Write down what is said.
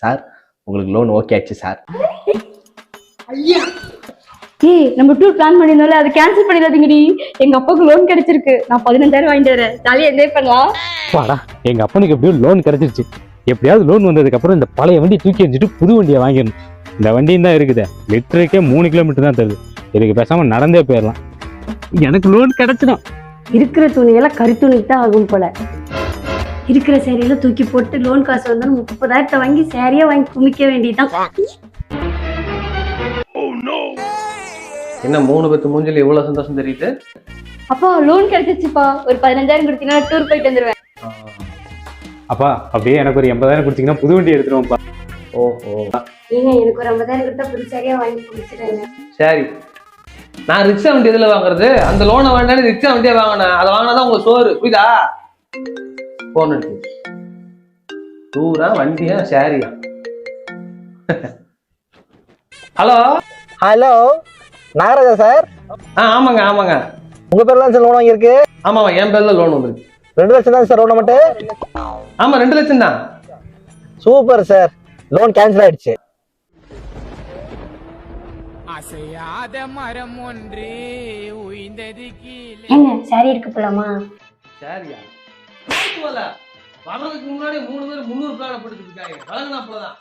Sir உங்களுக்கு loan okay ஆச்சு sir. ஏய் நம்ம டூர் பிளான் பண்ணியிருந்தோம்ல அதை கேன்சல் பண்ணிடாதீங்கடி. எங்க அப்பாவுக்கு லோன் கிடைச்சிருக்கு. நான் பதினஞ்சாயிரம் வாங்கிட்டு வரேன். ஜாலியா என்ஜாய் பண்ணலாம். வாடா எங்க அப்பனுக்கு எப்படியோ லோன் கிடைச்சிருச்சு. எப்படியாவது லோன் வந்ததுக்கு அப்புறம் இந்த பழைய வண்டி தூக்கி எறிஞ்சிட்டு புது வண்டியை வாங்கிடணும். இந்த வண்டியும் தான் இருக்குது. லிட்டருக்கே மூணு கிலோமீட்டர் தான் தருது. இதுக்கு பேசாம நடந்தே போயிடலாம். எனக்கு லோன் கிடைச்சிடும். இருக்கிற துணியெல்லாம் கறி துணிக்கு தான் ஆகும் போல. இருக்கிற சேரியெல்லாம் தூக்கி போட்டு லோன் காசு வந்தாலும் முப்பதாயிரத்தை வாங்கி சேரியா வாங்கி குமிக்க வேண்டியதுதான். என்ன மூணு பத்து மூஞ்சில இவ்வளவு சந்தோஷம் தெரியுது? அப்பா லோன் கிடைச்சிச்சுப்பா ஒரு பதினஞ்சாயிரம் கொடுத்தீங்கன்னா டூர் போயிட்டு வந்துருவேன். அப்பா அப்படியே எனக்கு ஒரு எண்பதாயிரம் கொடுத்தீங்கன்னா புது வண்டி எடுத்துருவோம்ப்பா. ஓஹோ. ஏங்க எனக்கு ஒரு ஐம்பதாயிரம் கொடுத்தா புது சேரியா வாங்கி குடிச்சிடுங்க சரி. நான் ரிக்ஷா வண்டி எதுல வாங்குறது? அந்த லோனை வேண்டாம் ரிக்ஷா வண்டியே வாங்கினேன் அதை வாங்கினாதான் உங்க சோறு. புரியுதா? போன் எடுத்து டூரா வண்டியா ஷேரியா ஹலோ ஹலோ நாகராஜா சார்? ஆ ஆமாங்க ஆமாங்க. உங்க பேர்ல தான் சார் லோன் வாங்கியிருக்கு? ஆமாமா என் பேர்ல லோன் வந்திருக்கு. ரெண்டு லட்சம் தான் சார் லோன் அமௌண்ட் ஆமா ரெண்டு லட்சம் தான். Super sir. லோன் கேன்சல் ஆயிடுச்சு. அசையாத மரம் ஒன்று உய்ந்தது கீழே. சேரி எடுக்க போலாமா? போல வர்றதுக்கு முன்னாடி மூணு பேர் முந்நூறு பிளான போட்டுட்டு இருக்காங்க. வழங்கினா போலதான்